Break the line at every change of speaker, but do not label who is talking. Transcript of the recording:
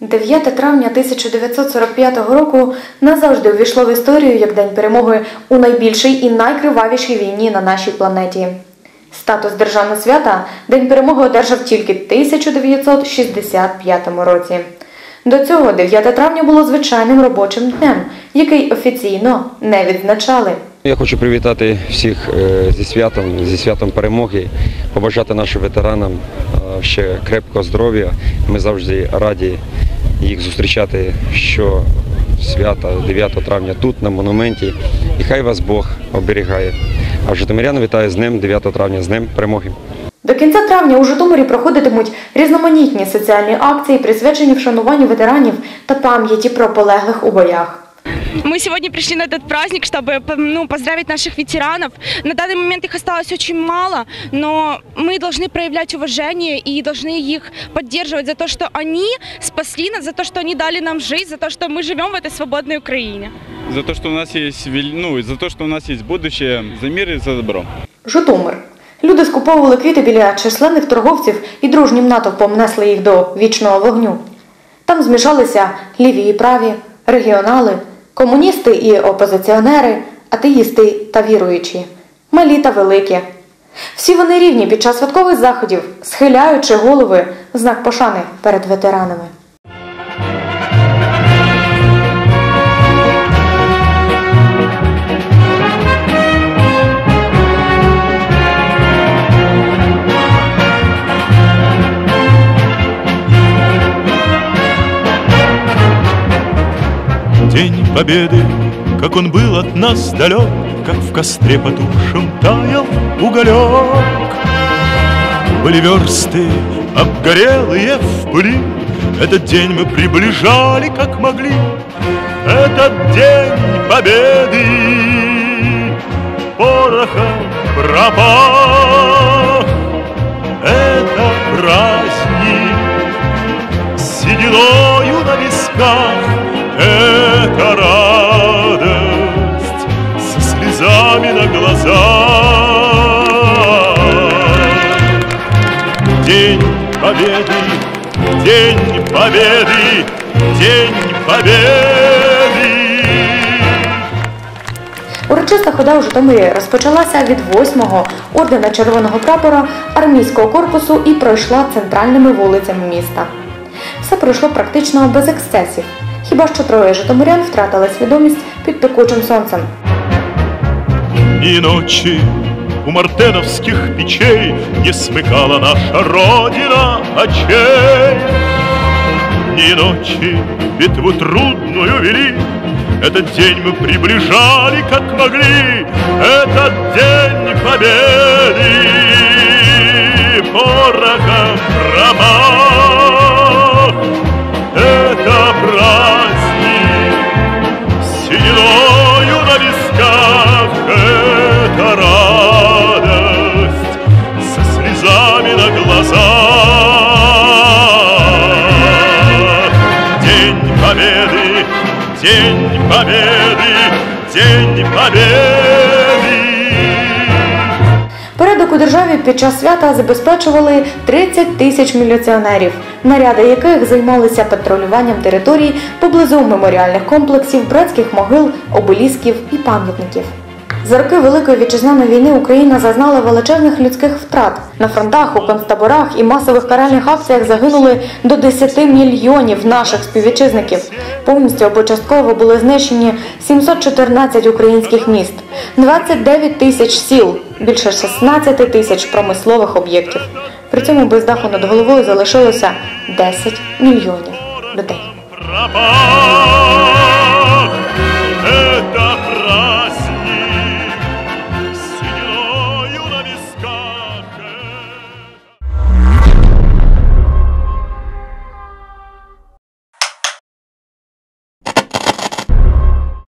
9 травня 1945 року назавжди увійшло в історію як День перемоги у найбільшій і найкривавішій війні на нашій планеті. Статус державного свята День перемоги одержав тільки в 1965 році. До цього 9 травня було звичайним робочим днем, який офіційно не відзначали.
Я хочу привітати всіх е, зі святом, зі святом перемоги, побажати нашим ветеранам е, ще крепкого здоров'я. Ми завжди раді їх зустрічати що свята 9 травня тут, на монументі. І хай вас Бог оберігає. А Житомирян вітаю з ним 9 травня, з Днем перемоги.
До кінця травня у Житомирі проходитимуть різноманітні соціальні акції, присвячені вшануванню ветеранів та пам'яті про полеглих у боях.
Мы сегодня пришли на этот праздник, чтобы ну, поздравить наших ветеранов. На данный момент их осталось очень мало, но мы должны проявлять уважение и должны их поддерживать за то, что они спасли нас, за то, что они дали нам жизнь, за то, что мы живем в этой свободной Украине.
за то, что у нас есть, вел- ну, за то, что у нас есть будущее, за мир и за добро.
Житомир. Люди скуповували квіти біля численних торговців і дружнім натовпом несли їх до вічного вогню. Там змішалися ліві і праві, регіонали, комуністи і опозиціонери, атеїсти та віруючі, малі та великі. Всі вони рівні під час святкових заходів, схиляючи голови в знак пошани перед ветеранами.
День Победы, как он был от нас далек, Как в костре потухшем таял уголек. Были версты, обгорелые в пыли, Этот день мы приближали, как могли. Этот день Победы порохом пропах. Это праздник сединою на висках слезами на глазах День Победы, День Победы, День Победы
Урочиста хода у Житомирі розпочалася від 8-го ордена Червоного прапора армійського корпусу і пройшла центральними вулицями міста. Все пройшло практично без ексцесів. Хіба що троє житомирян втратили свідомість під пекучим сонцем.
И ночи у мартеновских печей Не смыкала наша Родина очей. Ни ночи битву трудную вели, Этот день мы приближали, как могли, Этот день победы порохом промах. День Победы, День Победы
Порядок у державі під час свята забезпечували 30 тисяч міліціонерів, наряди яких займалися патрулюванням територій поблизу меморіальних комплексів, братських могил, обелісків і пам'ятників. За роки Великої вітчизняної війни Україна зазнала величезних людських втрат. На фронтах, у концтаборах і масових каральних акціях загинули до 10 мільйонів наших співвітчизників. Повністю або частково були знищені 714 українських міст, 29 тисяч сіл, більше 16 тисяч промислових об'єктів. При цьому без даху над головою залишилося 10 мільйонів людей.